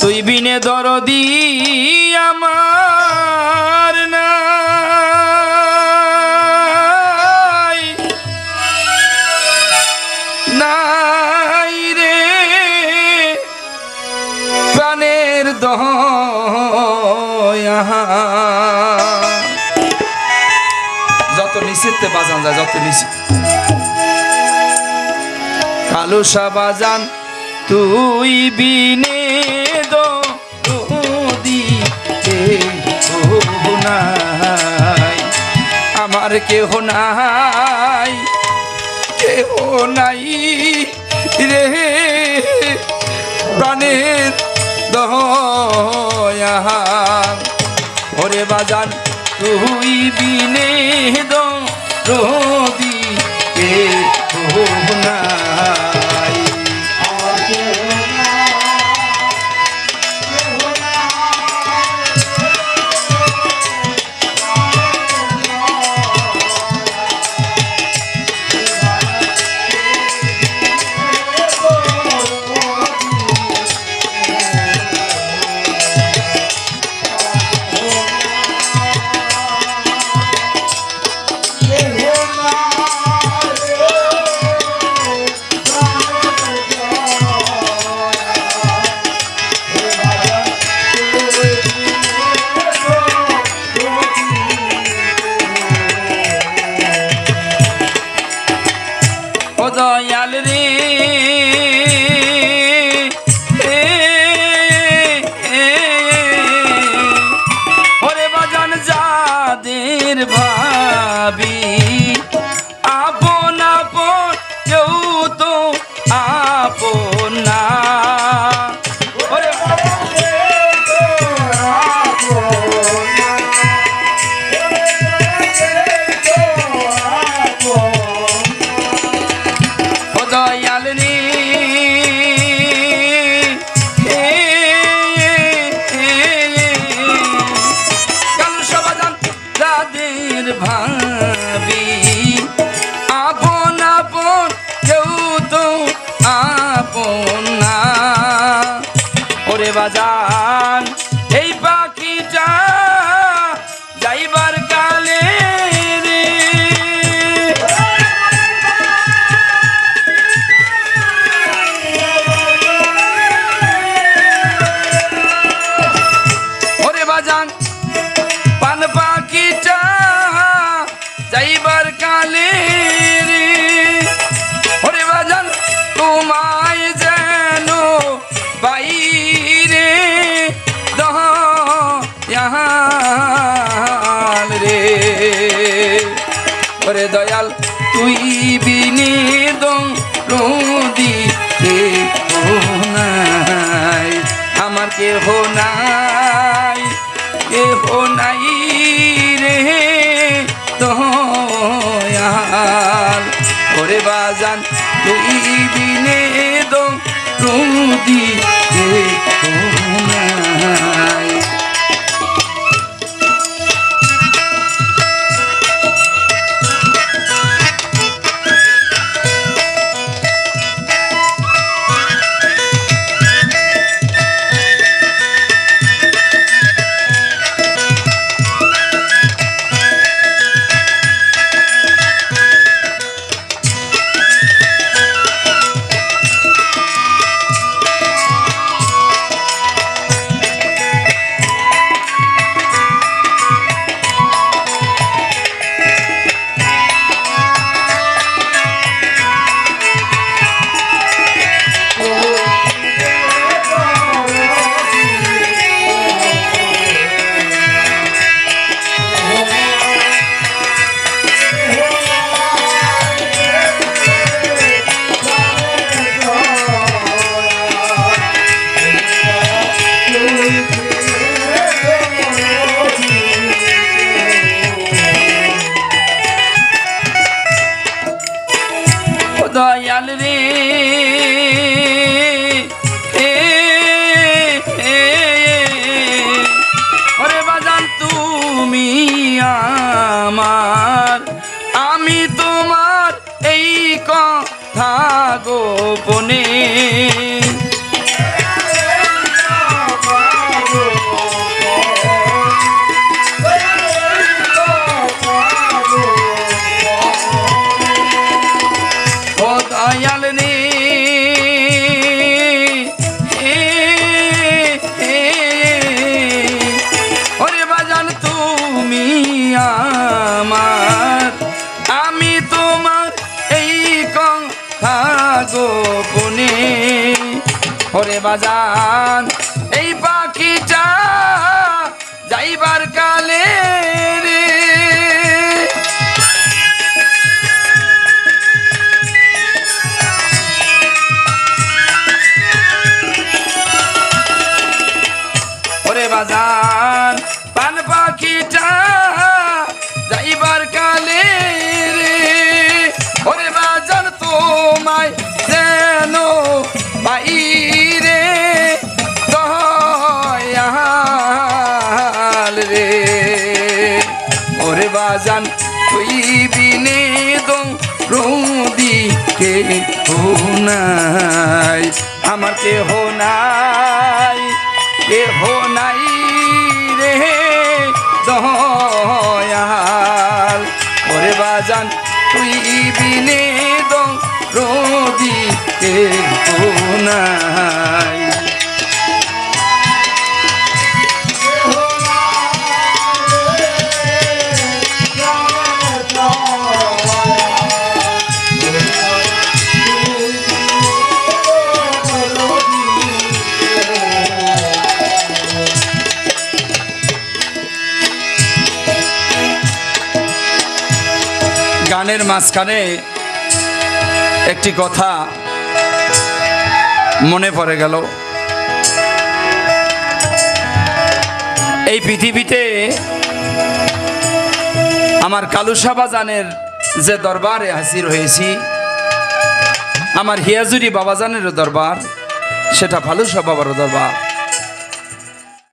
তুই বিনে দরদি আমার নাই। রে। প্রাণের দয়া যত নিষিদ্ধে বাজান যায়, যত নিষিদ্ধ। কালুসা বাজান, তুই বিনে নাই। আমার কেহ নাই কেহ নাই রে। প্রাণের দয়া ওরে বাজান তুই বিনে দো বাজান এই পাখিটা যাইবার বাজান তুই বিনে তুমি রুদি নাই বাজান এই পাখিটা যাইবার কালে রে। ওরে বাজান রৌদি কে নাই। আমার কেহ নাই কেহ নাই রে দয়াল। ওরে বাজান, তুই বিনে দং রোদি কেহ নাই। গানের মাঝখানে একটি কথা মনে পড়ে গেল। এই পৃথিবীতে আমার কালুসা বাজানের যে দরবারে হাজির হয়েছি, আমার হিয়াজুরি বাবাজানেরও দরবার, সেটা ফালুসা বাবারও দরবার।